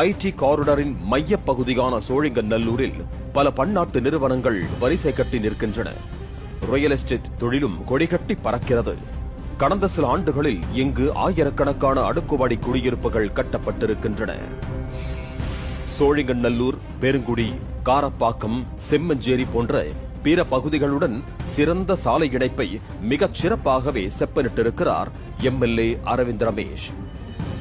ID காரிடரின் மைய பகுதியான சோழிங்கநல்லூரில் பல பன்னாட்டு நிறுவனங்கள் வரிசை கட்டி நிற்கின்றன. ரியல் எஸ்டேட் தொழிலும் கொடிகட்டி பறக்கிறது. கடந்த சில ஆண்டுகளில் இங்கு ஆயிரக்கணக்கான அடுக்குமாடி குடியிருப்புகள் கட்டப்பட்டிருக்கின்றன. சோழிங்கநல்லூர் பெருங்குடி காரப்பாக்கம் செம்மஞ்சேரி போன்ற பிற பகுதிகளுடன் சிறந்த சாலை இணைப்பை மிகச் சிறப்பாகவே செப்பனிட்டிருக்கிறார் எம்எல்ஏ அரவிந்த் ரமேஷ்.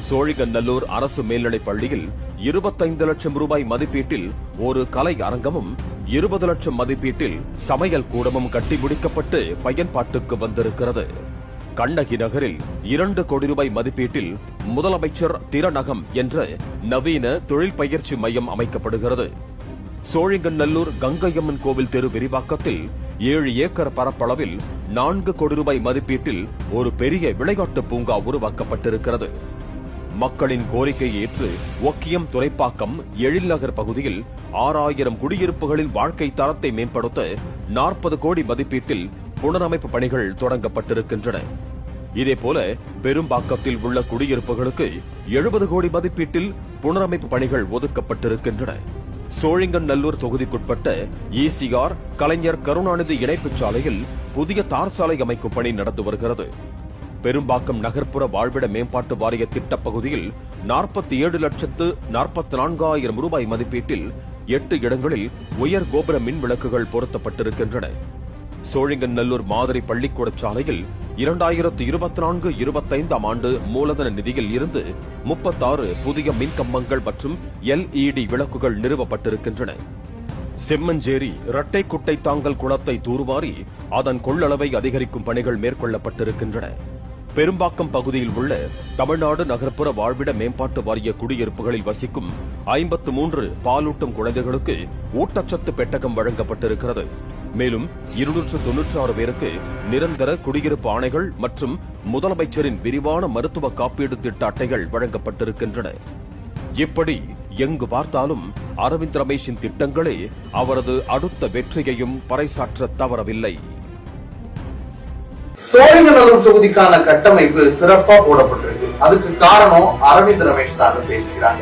சோழிகநல்லூர் அரசு மேல்நிலைப் பள்ளியில் இருபத்தைந்து லட்சம் ரூபாய் மதிப்பீட்டில் ஒரு கலை அரங்கமும் இருபது லட்சம் மதிப்பீட்டில் சமையல் கூடமும் கட்டி முடிக்கப்பட்டு பயன்பாட்டுக்கு வந்திருக்கிறது. கண்ணகி நகரில் இரண்டு கோடி ரூபாய் மதிப்பீட்டில் முதலமைச்சர் திறநகம் என்ற நவீன தொழில் பயிற்சி மையம் அமைக்கப்படுகிறது. சோழிங்கநல்லூர் கங்கையம்மன் கோவில் தெரு விரிவாக்கத்தில் ஏழு ஏக்கர் பரப்பளவில் நான்கு கோடி ரூபாய் மதிப்பீட்டில் ஒரு பெரிய விளையாட்டு பூங்கா உருவாக்கப்பட்டிருக்கிறது. மக்களின் கோரிக்கையை ஏற்று ஒக்கியம் துறைப்பாக்கம் எழில்நகர் பகுதியில் ஆறாயிரம் குடியிருப்புகளின் வாழ்க்கை தரத்தை மேம்படுத்த நாற்பது கோடி மதிப்பீட்டில் புனரமைப்பு பணிகள் தொடங்கப்பட்டிருக்கின்றன. இதேபோல பெரும்பாக்கத்தில் உள்ள குடியிருப்புகளுக்கு எழுபது கோடி மதிப்பீட்டில் புனரமைப்பு பணிகள் ஒதுக்கப்பட்டிருக்கின்றன. சோழிங்கநல்லூர் தொகுதிக்குட்பட்ட ஈசிஆர் கலைஞர் கருணாநிதி இணைப்புச் சாலையில் புதிய தார் சாலை அமைக்கும் பணி நடந்து வருகிறது. பெரும்பாக்கம் நகர்ப்புற வாழ்விட மேம்பாட்டு வாரிய திட்டப் பகுதியில் நாற்பத்தி ஏழு லட்சத்து நாற்பத்தி நான்காயிரம் ரூபாய் மதிப்பீட்டில் எட்டு இடங்களில் உயர் கோபுர மின் விளக்குகள் பொருத்தப்பட்டிருக்கின்றன. சோழிங்கநல்லூர் மாதிரி பள்ளிக்கூட சாலையில் இரண்டாயிரத்து இருபத்தி நான்கு இருபத்தைந்தாம் ஆண்டு மூலதன நிதியில் இருந்து முப்பத்தாறு புதிய மின்கம்பங்கள் மற்றும் எல்இடி விளக்குகள் நிறுவப்பட்டிருக்கின்றன. செம்மஞ்சேரி இரட்டை குட்டை தாங்கல் குளத்தை தூர்வாரி அதன் கொள்ளளவை அதிகரிக்கும் பணிகள் மேற்கொள்ளப்பட்டிருக்கின்றன. பெரும்பாக்கம் பகுதியில் உள்ள தமிழ்நாடு நகர்ப்புற வாழ்விட மேம்பாட்டு வாரிய குடியிருப்புகளில் வசிக்கும் ஐம்பத்து மூன்று பாலூட்டும் குழந்தைகளுக்கு ஊட்டச்சத்து பெட்டகம் வழங்கப்பட்டிருக்கிறது. மேலும் இருநூற்று தொன்னூற்றி ஆறு பேருக்கு நிரந்தர குடியிருப்பு ஆணைகள் மற்றும் முதலமைச்சரின் விரிவான மருத்துவ காப்பீடு திட்ட அட்டைகள் வழங்கப்பட்டிருக்கின்றன. இப்படி எங்கு பார்த்தாலும் அரவிந்த் ரமேஷின் திட்டங்களே அவரது அடுத்த வெற்றியையும் பறைசாற்ற தவறவில்லை. சோழிங்கநல்லூர் தொகுதிக்கான கட்டமைப்பு சிறப்பா போடப்பட்டிருக்கு. அதுக்கு காரணம் அரவிந்த் ரமேஷ் தான் பேசுகிறாங்க.